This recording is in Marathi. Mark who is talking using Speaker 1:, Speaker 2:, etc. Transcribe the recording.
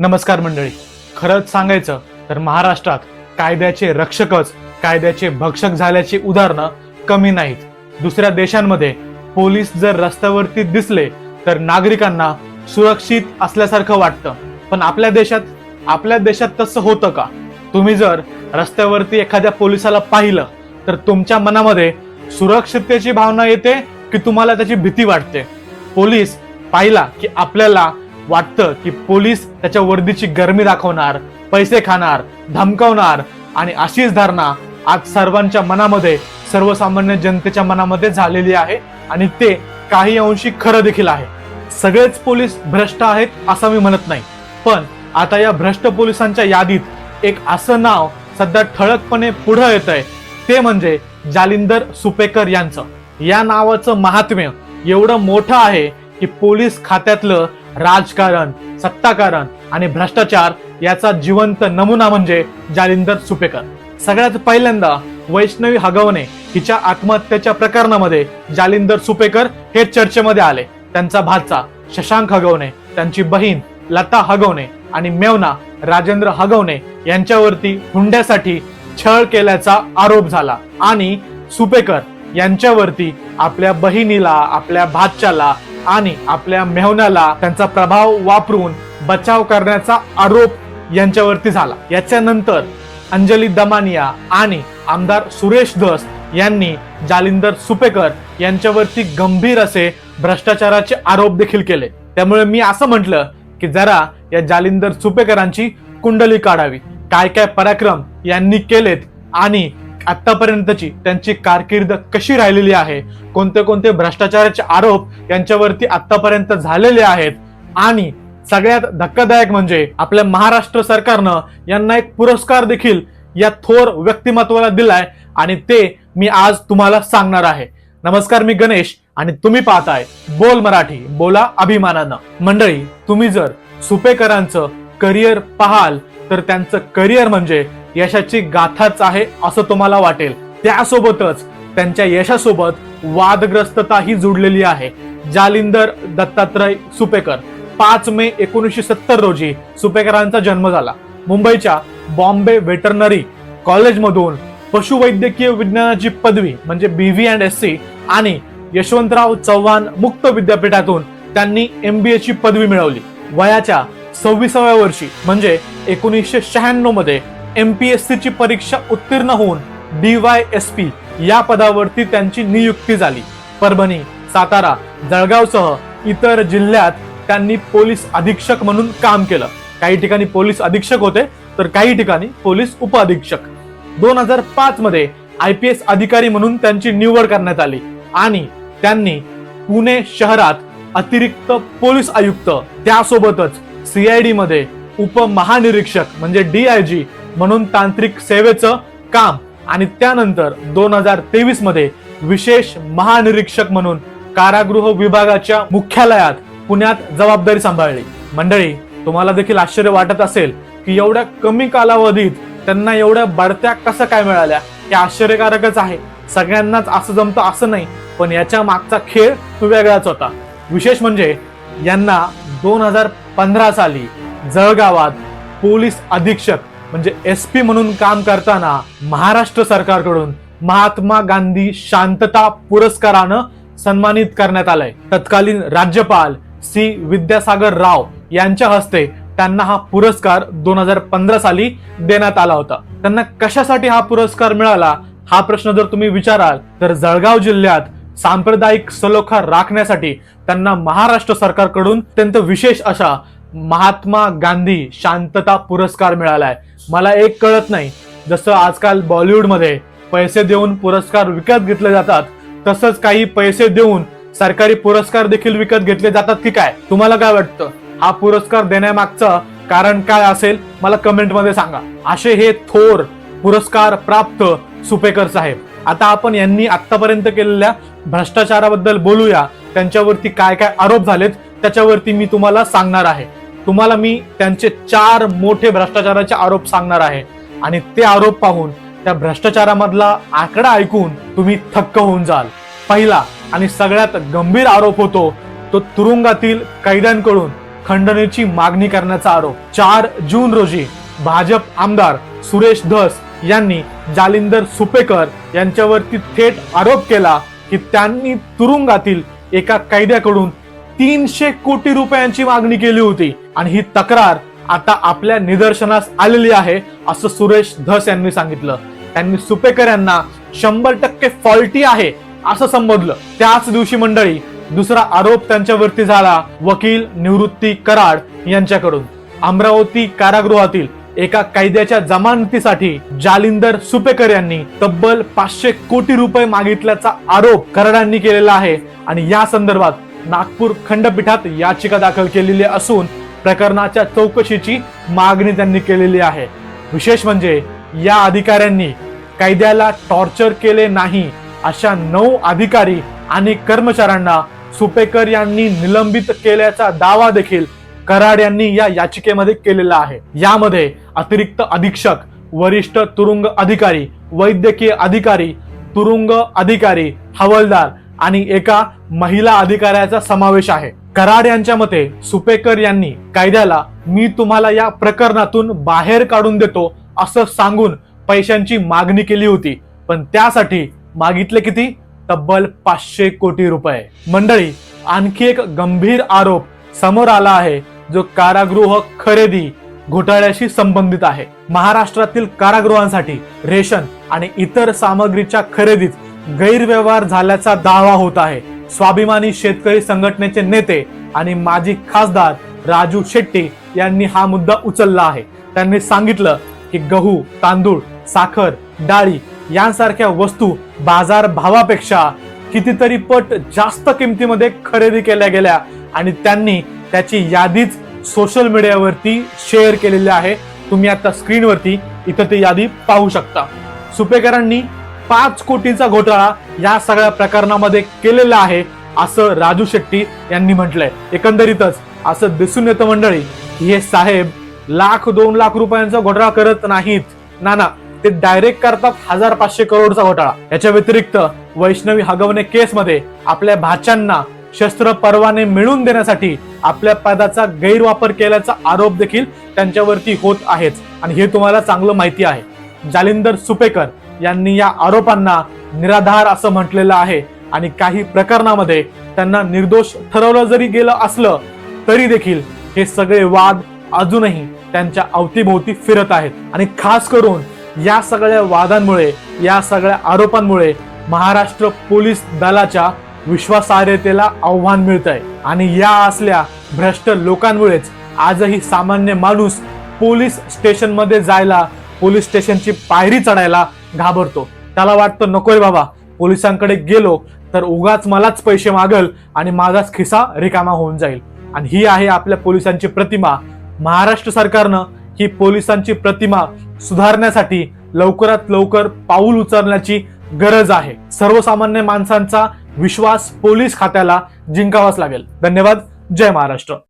Speaker 1: नमस्कार मंडळी. खरंच सांगायचं तर महाराष्ट्रात कायद्याचे रक्षकच कायद्याचे भक्षक झाल्याची उदाहरणं कमी नाहीत. दुसऱ्या देशांमध्ये पोलीस जर रस्त्यावरती दिसले तर नागरिकांना सुरक्षित असल्यासारखं वाटतं. पण आपल्या देशात आपल्या देशात तसं होतं का? तुम्ही जर रस्त्यावरती एखाद्या पोलिसाला पाहिलं तर तुमच्या मनामध्ये सुरक्षिततेची भावना येते की तुम्हाला त्याची भीती वाटते. पोलीस पाहिला की आपल्याला वाटतं की पोलीस त्याच्या वर्दीची गरमी दाखवणार पैसे खाणार धमकावणार आणि अशीच धारणा आज सर्वांच्या मनामध्ये सर्वसामान्य जनतेच्या मनामध्ये झालेली आहे आणि ते काही अंशी खरं देखील आहे. सगळेच पोलीस भ्रष्ट आहेत असं मी म्हणत नाही. पण आता या भ्रष्ट पोलिसांच्या यादीत एक असं नाव सध्या ठळकपणे पुढं येत आहे ते म्हणजे जालिंदर सुपेकर यांचं. या नावाचं महात्म्य एवढं मोठं आहे की पोलीस खात्यातलं राजकारण सत्ताकारण आणि भ्रष्टाचार याचा जिवंत नमुना म्हणजे जालिंदर सुपेकर. सगळ्यात पहिल्यांदा वैष्णवी हगवणे हिच्या आत्महत्येच्या प्रकरणामध्ये जालिंदर सुपेकर हे चर्चेमध्ये आले. त्यांचा भाचा शशांक हगवणे त्यांची बहीण लता हगवणे आणि मेवना राजेंद्र हगवणे यांच्यावरती हुंड्यासाठी छळ केल्याचा आरोप झाला. आणि सुपेकर यांच्यावरती आपल्या बहिणीला आपल्या भाच्याला आणि आपल्या मेहनाला त्यांचा प्रभाव वापरून बचाव करण्याचा आरोप यांच्यावरती झाला. याच्यानंतर अंजली दमानिया आणि आमदार सुरेश धस यांनी जालिंदर सुपेकर यांच्यावरती गंभीर असे भ्रष्टाचाराचे आरोप देखील केले. त्यामुळे मी असं म्हटलं की जरा या जालिंदर सुपेकरांची कुंडली काढावी. काय काय पराक्रम यांनी केलेत आणि आतापर्यंतची त्यांची कारकीर्द कशी राहिलेली आहे? कोणते कोणते भ्रष्टाचाराचे आरोप यांच्यावरती आतापर्यंत झालेले आहेत? आणि सगळ्यात धक्कादायक म्हणजे आपल्या महाराष्ट्र सरकारनं यांना एक पुरस्कार देखील या थोर व्यक्तिमत्वाला दिलाय आणि ते मी आज तुम्हाला सांगणार आहे. नमस्कार मी गणेश आणि तुम्ही पाहताय बोल मराठी बोला अभिमानानं. मंडळी तुम्ही जर सुपेकरांचं करिअर पाहाल तर त्यांचं करिअर म्हणजे यशाची गाथाच आहे असं तुम्हाला वाटेल. त्यासोबतच त्यांच्या यशासोबत वादग्रस्तताही जुडलेली आहे. जालिंदर दत्तात्रय सुपेकर. पाच मे एकोणीसशे सत्तर रोजी सुपेकरांचा जन्म झाला. मुंबईच्या बॉम्बे वेटरनरी कॉलेजमधून पशुवैद्यकीय विज्ञानाची पदवी म्हणजे B V and S C आणि यशवंतराव चव्हाण मुक्त विद्यापीठातून त्यांनी एम बी ची पदवी मिळवली. वयाच्या सव्वीसाव्या वर्षी म्हणजे एकोणीसशे शहाण्णवमध्ये एमपीएससी ची परीक्षा उत्तीर्ण होऊन डीवाय एस पी या पदावरती त्यांची नियुक्ती झाली. परभणी सातारा जळगावसह इतर जिल्ह्यात त्यांनी पोलीस अधीक्षक म्हणून काम केलं. काही ठिकाणी पोलीस अधीक्षक होते तर काही ठिकाणी पोलीस उपअधीक्षक. दोन हजार पाच मध्ये आय पी एस अधिकारी म्हणून त्यांची निवड करण्यात आली आणि त्यांनी पुणे शहरात अतिरिक्त पोलीस आयुक्त त्यासोबतच सीआयडी मध्ये उपमहानिरीक्षक म्हणजे डी आय जी म्हणून तांत्रिक सेवेचं काम. आणि त्यानंतर दोन हजार तेवीसमध्ये विशेष महानिरीक्षक म्हणून कारागृह विभागाच्या मुख्यालयात पुण्यात जबाबदारी सांभाळली. मंडळी तुम्हाला देखील आश्चर्य वाटत असेल की एवढ्या कमी कालावधीत त्यांना एवढ्या बढत्या कसं काय मिळाल्या? हे आश्चर्यकारकच आहे. सगळ्यांनाच असं जमतं असं नाही पण याच्या मागचा खेळ तो वेगळाच होता. विशेष म्हणजे यांना दोन हजार पंधरा साली जळगावात पोलीस अधीक्षक म्हणजे एस पी म्हणून काम करताना महाराष्ट्र सरकारकडून महात्मा गांधी शांतता पुरस्कारानं सन्मानित करण्यात आलंय. तत्कालीन राज्यपाल सी विद्यासागर राव यांच्या हस्ते त्यांना हा पुरस्कार दोन हजार पंधरा साली देण्यात आला होता. त्यांना कशासाठी हा पुरस्कार मिळाला? हा प्रश्न जर तुम्ही विचाराल तर जळगाव जिल्ह्यात सांप्रदायिक सलोखा राखण्यासाठी त्यांना महाराष्ट्र सरकारकडून अत्यंत विशेष अशा महात्मा गांधी शांतता पुरस्कार मिळालाय. मला एक कळत नाही जसं आजकाल बॉलिवूडमध्ये पैसे देऊन पुरस्कार विकत घेतले जातात तसंच काही पैसे देऊन सरकारी पुरस्कार देखील विकत घेतले जातात की काय? तुम्हाला काय वाटतं? हा पुरस्कार देण्यामागचं कारण काय असेल? मला कमेंटमध्ये सांगा. असे हे थोर पुरस्कार प्राप्त सुपेकर साहेब. आता आपण यांनी आतापर्यंत केलेल्या भ्रष्टाचाराबद्दल बोलूया. त्यांच्यावरती काय काय आरोप झालेत? त्याच्यावरती मी तुम्हाला सांगणार आहे. तुम्हाला मी त्यांचे चार मोठे भ्रष्टाचाराचे आरोप सांगणार आहे. आणि ते आरोप पाहून त्या भ्रष्टाचारामधला आकडा ऐकून तुम्ही थक्क होऊन जाल. पहिला आणि सगळ्यात गंभीर आरोप होतो तो तुरुंगातील कैद्यांकडून खंडणीची मागणी करण्याचा आरोप. चार जून रोजी भाजप आमदार सुरेश धस यांनी जालिंदर सुपेकर यांच्यावरती थेट आरोप केला की त्यांनी तुरुंगातील एका कैद्याकडून तीनशे कोटी रुपयांची मागणी केली होती. आणि ही तक्रार आता आपल्या निदर्शनास आलेली आहे असं सुरेश धस यांनी सांगितलं. त्यांनी सुपेकर यांना शंभर टक्के फॉल्टी आहे असं संबोधलं. त्याच दिवशी मंडळी दुसरा आरोप त्यांच्यावरती झाला वकील निवृत्ती कराड यांच्याकडून. अमरावती कारागृहातील एका कैद्याच्या जमानतीसाठी जालिंदर सुपेकर यांनी तब्बल पाचशे कोटी रुपये मागितल्याचा आरोप कराडांनी केलेला आहे. आणि या संदर्भात नागपूर खंडपीठात याचिका दाखल केलेली असून प्रकरणाच्या चौकशीची मागणी त्यांनी केलेली आहे. विशेष म्हणजे या अधिकाऱ्यांनी कायद्याला टॉर्चर केले नाही अशा नऊ अधिकारी आणि कर्मचाऱ्यांना सुपेकर यांनी निलंबित केल्याचा दावा देखील कराड यांनी या याचिकेमध्ये केलेला आहे. यामध्ये अतिरिक्त अधीक्षक वरिष्ठ तुरुंग अधिकारी वैद्यकीय अधिकारी तुरुंग अधिकारी हवालदार आणि एका महिला अधिकाऱ्याचा समावेश आहे. कराड यांच्या मते सुपेकर यांनी कायद्याला मी तुम्हाला या प्रकरणातून बाहेर काढून देतो असं सांगून पैशांची मागणी केली होती. पण त्यासाठी मागितले किती? तब्बल पाचशे कोटी रुपये. मंडळी आणखी एक गंभीर आरोप समोर आला आहे जो कारागृह खरेदी घोटाळ्याशी संबंधित आहे. महाराष्ट्रातील कारागृहांसाठी रेशन आणि इतर सामग्रीच्या खरेदीत गैरव्यवहार झाल्याचा दावा होत आहे. स्वाभिमानी शेतकरी संघटनेचे नेते आणि माजी खासदार राजू शेट्टी यांनी हा मुद्दा उचलला आहे. त्यांनी सांगितलं की गहू तांदूळ साखर डाळी यांसारख्या वस्तू बाजार भावापेक्षा कितीतरी पट जास्त किमतीमध्ये खरेदी केल्या गेल्या आणि त्यांनी त्याची यादीच सोशल मीडियावरती शेअर केलेली आहे. तुम्ही आता स्क्रीनवरती इथं ती यादी पाहू शकता. सुपेकरांनी पाच कोटीचा घोटाळा या सगळ्या प्रकरणामध्ये केलेला आहे असं राजू शेट्टी यांनी म्हटलंय. एकंदरीतच असं दिसून येतं मंडळी हे साहेब लाख दोन लाख रुपयांचा घोटाळा करत नाहीत. ना ना ते डायरेक्ट करतात हजार पाचशे करोडचा घोटाळा. याच्या व्यतिरिक्त वैष्णवी हगवणे केसमध्ये आपल्या भाच्यांना शस्त्र परवाने मिळवून देण्यासाठी आपल्या पदाचा गैरवापर केल्याचा आरोप देखील त्यांच्यावरती होत आहेच आणि हे तुम्हाला चांगलं माहिती आहे. जालिंदर सुपेकर यांनी या आरोपांना निराधार असं म्हटलेलं आहे. आणि काही प्रकरणामध्ये त्यांना निर्दोष ठरवलं जरी गेलं असलं तरी देखील हे सगळे वाद अजूनही त्यांच्या अवतीभोवती फिरत आहेत. आणि खास करून या सगळ्या वादांमुळे या सगळ्या आरोपांमुळे महाराष्ट्र पोलीस दलाच्या विश्वासार्हतेला आव्हान मिळत आहे आणि या असल्या भ्रष्ट लोकांमुळेच आजही सामान्य माणूस पोलीस स्टेशनमध्ये जायला पोलीस स्टेशनची पायरी चढायला घाबरतो. त्याला वाटतं नकोय बाबा पोलिसांकडे गेलो तर उगाच मलाच पैसे मागल आणि माझाच खिसा रिकामा होऊन जाईल. आणि ही आहे आपल्या पोलिसांची प्रतिमा. महाराष्ट्र सरकारनं ही पोलिसांची प्रतिमा सुधारण्यासाठी लवकरात लवकर पाऊल उचलण्याची गरज आहे. सर्वसामान्य माणसांचा विश्वास पोलीस खात्याला जिंकावाच लागेल. धन्यवाद. जय महाराष्ट्र.